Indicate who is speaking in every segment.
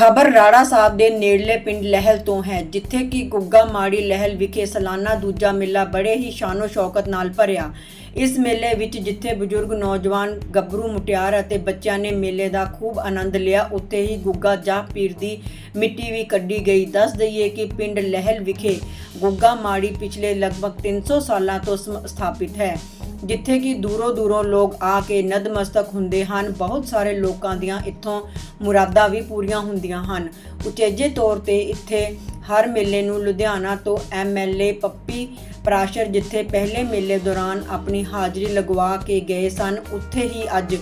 Speaker 1: ਖਬਰ ਰਾੜਾ ਸਾਹਿਬ ਦੇ ਨੇੜਲੇ ਪਿੰਡ ਲਹਿਲ ਤੋਂ ਹੈ, ਜਿੱਥੇ ਕਿ ਗੁੱਗਾ ਮਾੜੀ ਲਹਿਲ ਵਿਖੇ ਸਾਲਾਨਾ ਦੂਜਾ ਮੇਲਾ ਬੜੇ ਹੀ ਸ਼ਾਨੋ ਸ਼ੌਕਤ ਨਾਲ ਭਰਿਆ। ਇਸ ਮੇਲੇ ਵਿੱਚ ਜਿੱਥੇ ਬਜ਼ੁਰਗ, ਨੌਜਵਾਨ, ਗੱਭਰੂ, ਮੁਟਿਆਰ ਅਤੇ ਬੱਚਿਆਂ ਨੇ ਮੇਲੇ ਦਾ ਖੂਬ ਆਨੰਦ ਲਿਆ, ਉੱਥੇ ਹੀ ਗੁੱਗਾ ਜਾਂ ਪੀਰ ਦੀ ਮਿੱਟੀ ਵੀ ਕੱਢੀ ਗਈ। ਦੱਸ ਦਈਏ ਕਿ ਪਿੰਡ ਲਹਿਲ ਵਿਖੇ ਗੁੱਗਾ ਮਾੜੀ ਪਿਛਲੇ ਲਗਭਗ 300 ਸਾਲਾਂ ਤੋਂ ਸਮ- ਸਥਾਪਿਤ ਹੈ। ਜਿੱਥੇ ਕਿ ਦੂਰੋਂ ਦੂਰੋਂ ਲੋਕ ਆ ਕੇ ਨਦਮਸਤਕ ਹੁੰਦੇ ਹਨ, ਬਹੁਤ ਸਾਰੇ ਲੋਕਾਂ ਦੀਆਂ ਇੱਥੋਂ ਮੁਰਾਦਾਂ ਵੀ ਪੂਰੀਆਂ ਹੁੰਦੀਆਂ ਹਨ। ਉਚੇਜੇ ਤੌਰ ਤੇ ਇੱਥੇ ਹਰ ਮੇਲੇ ਨੂੰ ਲੁਧਿਆਣਾ ਤੋਂ ਐਮਐਲਏ ਪੱਪੀ ਪ੍ਰਾਸ਼ਰ ਜਿੱਥੇ ਪਹਿਲੇ ਮੇਲੇ ਦੌਰਾਨ ਆਪਣੀ ਹਾਜ਼ਰੀ ਲਗਵਾ ਕੇ ਗਏ ਸਨ, ਉੱਥੇ ਹੀ ਅੱਜ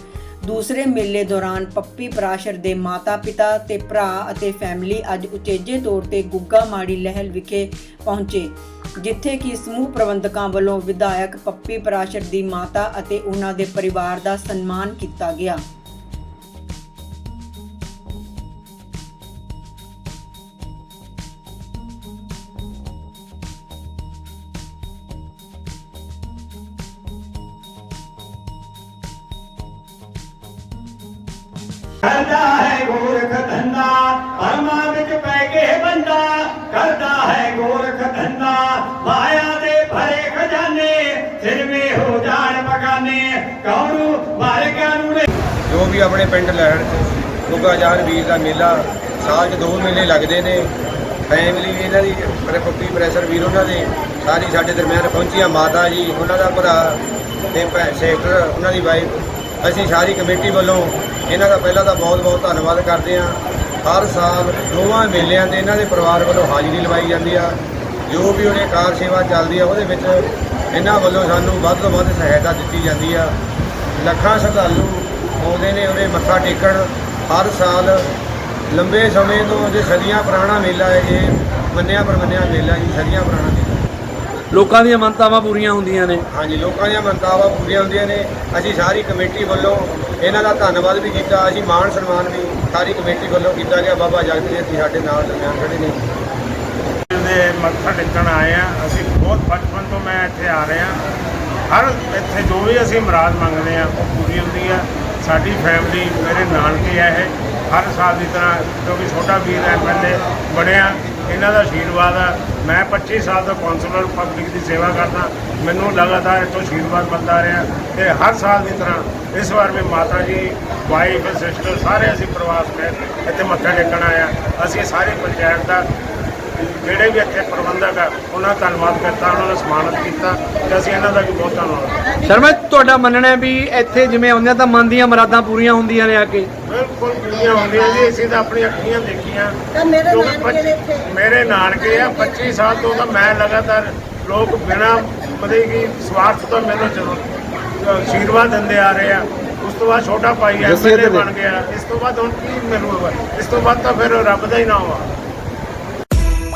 Speaker 1: ਦੂਸਰੇ ਮੇਲੇ ਦੌਰਾਨ ਪੱਪੀ ਪ੍ਰਾਸ਼ਰ ਦੇ ਮਾਤਾ-ਪਿਤਾ ਤੇ ਭਰਾ ਅਤੇ ਫੈਮਿਲੀ ਅੱਜ ਉਚੇਜੇ ਤੌਰ ਤੇ ਗੁੱਗਾ ਮਾੜੀ ਲਹਿਲ ਵਿਖੇ ਪਹੁੰਚੇ। ਜਿੱਥੇ ਕਿ ਸਮੂਹ ਪ੍ਰਬੰਧਕਾਂ ਵੱਲੋਂ ਵਿਧਾਇਕ ਪੱਪੀ ਪਰਾਸ਼ਰ ਦੀ ਮਾਤਾ ਅਤੇ ਉਹਨਾਂ ਦੇ ਪਰਿਵਾਰ ਦਾ ਸਨਮਾਨ ਕੀਤਾ ਗਿਆ।
Speaker 2: ਜੋ ਵੀ ਆਪਣੇ ਪਿੰਡ ਲੈਣ 'ਚ ਗੁੱਗਾ ਜਾਨ ਵੀਰ ਦਾ ਮੇਲਾ ਸਾਲ 'ਚ ਦੋ ਮੇਲੇ ਲੱਗਦੇ ਨੇ ਫੈਮਿਲੀ ਵੀ ਇਹਨਾਂ ਦੀ, ਮੇਰੇ ਪੱਪੀ ਪ੍ਰੈਸ਼ਰ ਵੀਰ ਉਹਨਾਂ ਦੇ, ਸਾਰੀ ਸਾਡੇ ਦਰਮਿਆਨ ਪਹੁੰਚੀਆਂ ਮਾਤਾ ਜੀ, ਉਹਨਾਂ ਦਾ ਭਰਾ ਤੇ ਸੈਕਟਰ ਉਹਨਾਂ ਦੀ ਵਾਈਫ ਅਸੀਂ ਸਾਰੀ ਕਮੇਟੀ ਵੱਲੋਂ ਇਹਨਾਂ ਦਾ ਪਹਿਲਾਂ ਤਾਂ ਬਹੁਤ ਬਹੁਤ ਧੰਨਵਾਦ ਕਰਦੇ ਹਾਂ। ਹਰ ਸਾਲ ਦੋਵਾਂ ਮੇਲਿਆਂ ਤੇ ਇਹਨਾਂ ਦੇ ਪਰਿਵਾਰ ਵੱਲੋਂ ਹਾਜ਼ਰੀ ਲਵਾਈ ਜਾਂਦੀ ਆ। ਜੋ ਵੀ ਉਹਨੇ ਕਾਰ ਸੇਵਾ ਚੱਲਦੀ ਆ, ਉਹਦੇ ਵਿੱਚ ਇਹਨਾਂ ਵੱਲੋਂ ਸਾਨੂੰ ਵੱਧ ਤੋਂ ਵੱਧ ਸਹਾਇਤਾ ਦਿੱਤੀ ਜਾਂਦੀ ਆ। ਲੱਖਾਂ ਸ਼ਰਧਾਲੂ ਆਉਂਦੇ ਨੇ ਉਹਦੇ ਮੱਥਾ ਟੇਕਣ। ਹਰ ਸਾਲ ਲੰਬੇ ਸਮੇਂ ਤੋਂ ਜੇ ਸਦੀਆਂ ਪੁਰਾਣਾ ਮੇਲਾ ਹੈ ਇਹ ਮੰਨਿਆ ਪਰਮੰਨਿਆ ਮੇਲਾ ਜੀ ਸਦੀਆਂ ਪੁਰਾਣਾ ਮੇਲਾ।
Speaker 3: ਲੋਕਾਂ ਦੀਆਂ ਮੰਨਤਾਵਾਂ ਪੂਰੀਆਂ ਹੁੰਦੀਆਂ ਨੇ।
Speaker 2: ਹਾਂਜੀ ਲੋਕਾਂ ਦੀਆਂ ਮੰਤਾਵਾਂ ਪੂਰੀਆਂ ਹੁੰਦੀਆਂ ਨੇ। ਅਸੀਂ ਸਾਰੀ ਕਮੇਟੀ ਵੱਲੋਂ ਇਹਨਾਂ ਦਾ ਧੰਨਵਾਦ ਵੀ ਕੀਤਾ। ਅਸੀਂ ਮਾਣ ਸਨਮਾਨ ਵੀ ਸਾਰੀ ਕਮੇਟੀ ਵੱਲੋਂ ਕੀਤਾ ਗਿਆ। ਬਾਬਾ ਜਗਤ ਜੀ ਸਾਡੇ ਨਾਲ ਦਰਮਿਆਨ ਖੜੇ ਨੇ।
Speaker 4: ਮੱਥਾ ਟੇਕਣ ਆਏ ਆ। ਅਸੀਂ ਬਹੁਤ ਬਚਪਨ ਤੋਂ ਮੈਂ ਇੱਥੇ ਆ ਰਿਹਾ। ਹਰ ਇੱਥੇ ਜੋ ਵੀ ਅਸੀਂ ਮੁਰਾਦ ਮੰਗਦੇ ਆ, ਉਹ ਪੂਰੀ ਹੁੰਦੀ ਆ। ਸਾਡੀ ਫੈਮਿਲੀ ਮੇਰੇ ਨਾਨਕੇ ਆ ਇਹ। ਹਰ ਸਾਲ ਦੀ ਤਰ੍ਹਾਂ, ਕਿਉਂਕਿ ਛੋਟਾ ਵੀਰ ਐਮਐਲਏ ਬਣਿਆ। ਇਹਨਾਂ ਦਾ ਆਸ਼ੀਰਵਾਦ ਆ। ਮੈਂ 25 ਸਾਲ ਤੋਂ ਕਾਉਂਸਲਰ ਪਬਲਿਕ ਦੀ ਸੇਵਾ ਕਰਦਾ। ਮੈਨੂੰ ਲਗਾਤਾਰ ਇੱਥੋਂ ਆਸ਼ੀਰਵਾਦ ਮਿਲਦਾ ਰਿਹਾ। ਤੇ ਹਰ ਸਾਲ ਦੀ ਤਰ੍ਹਾਂ, ਇਸ ਵਾਰ ਵੀ ਮਾਤਾ ਜੀ ਵਾਈਫ ਸਿਸਟਰ ਸਾਰੇ ਅਸੀਂ ਪ੍ਰਵਾਸ ਸਮੇਤ ਇੱਥੇ ਮੱਥਾ ਟੇਕਣ ਆਏ ਆ। ਅਸੀਂ ਸਾਰੀ ਪੰਚਾਇਤ ਦਾ ਜਿਹੜੇ ਵੀ ਇੱਥੇ ਪ੍ਰਬੰਧਕ ਆ ਉਹਨਾਂ ਦਾ ਧੰਨਵਾਦ ਕਰਤਾ ਉਹਨਾਂ ਨੂੰ ਸਨਮਾਨਿਤ ਕੀਤਾ ਤੇ ਅਸੀਂ ਇਹਨਾਂ ਦਾ ਵੀ ਬਹੁਤ ਧੰਨਵਾਦ
Speaker 3: ਸ਼ਰਮਾ ਤੁਹਾਡਾ ਮੰਨਣਾ ਹੈ ਵੀ ਇੱਥੇ ਜਿਵੇਂ ਆਉਂਦੇ ਆ ਤਾਂ ਮਨ ਦੀਆਂ ਮੁਰਾਦਾਂ ਪੂਰੀਆਂ ਹੁੰਦੀਆਂ ਨੇ ਆ ਕੇ।
Speaker 4: ਬਿਲਕੁਲ ਪੂਰੀਆਂ ਹੁੰਦੀਆਂ ਜੀ ਅਸੀਂ ਤਾਂ ਆਪਣੀਆਂ ਅੱਖੀਆਂ ਦੇਖੀਆਂ।
Speaker 5: ਤਾਂ ਮੇਰੇ ਨਾਨਕੇ
Speaker 4: ਪੱਚੀ-
Speaker 5: ਇੱਥੇ।
Speaker 4: ਮੇਰੇ ਨਾਨਕੇ ਆ 25 ਸਾਲ ਤੋਂ ਤਾਂ ਮੈਂ ਲਗਾਤਾਰ ਲੋਕ ਬਿਨਾ ਮਤਲਬ ਕਿ ਸਵਾਰਥ ਤੋਂ ਮੈਨੂੰ ਚਲੋ ਆਸ਼ੀਰਵਾਦ ਦਿੰਦੇ ਆ ਰਹੇ ਆ ਉਸ ਤੋਂ ਬਾਅਦ ਛੋਟਾ ਭਾਈ ਐਮਐਲਏ ਬਣ ਗਿਆ। ਇਸ ਤੋਂ ਬਾਅਦ ਹੁਣ ਕੀ ਮਿਲੂਗਾ ਇਸ ਤੋਂ ਬਾਅਦ ਤਾਂ ਫਿਰ ਰੱਬ ਦਾ ਹੀ ਨਾਮ ਆ।